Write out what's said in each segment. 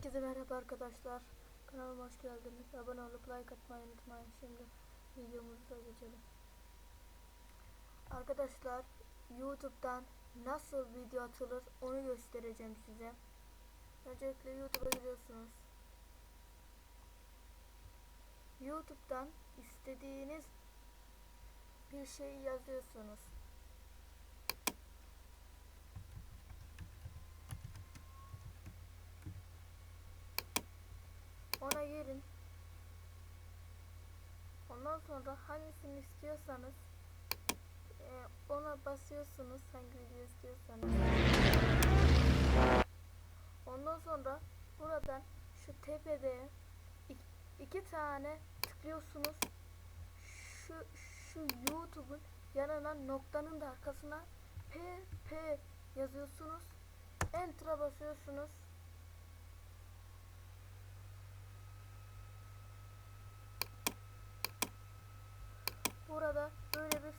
Herkese merhaba arkadaşlar. Kanalıma hoş geldiniz. Abone olup like atmayı unutmayın. Şimdi videomuza geçelim. Arkadaşlar YouTube'dan nasıl video atılır onu göstereceğim size. Öncelikle YouTube'a giriyorsunuz. YouTube'dan istediğiniz bir şeyi yazıyorsunuz. Ona girin. Ondan sonra hangisini istiyorsanız e, ona basıyorsunuz hangi video istiyorsanız. Ondan sonra buradan şu tepede ik- iki tane tıklıyorsunuz. Şu şu YouTube'un yanına noktanın da arkasına P P yazıyorsunuz. Enter'a basıyorsunuz. Burada böyle bir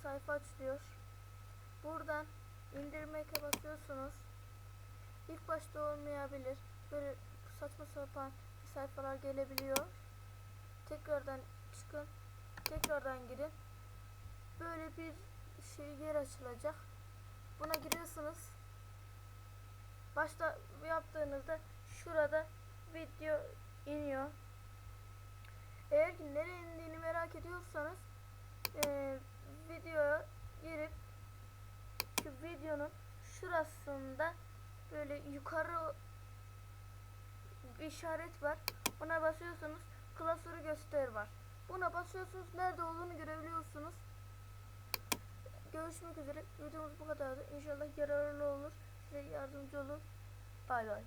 açılıyor. Buradan indirmeye basıyorsunuz. İlk başta olmayabilir. Böyle saçma sapan sayfalar gelebiliyor. Tekrardan çıkın. Tekrardan girin. Böyle bir şey yer açılacak. Buna giriyorsunuz. Başta yaptığınızda şurada video iniyor. Eğer ki nereye şurasında böyle yukarı işaret var. Ona basıyorsunuz. Klasörü göster var. Buna basıyorsunuz. Nerede olduğunu görebiliyorsunuz. Görüşmek üzere. Videomuz bu kadardı. İnşallah yararlı olur. Size yardımcı olur. Bay bay.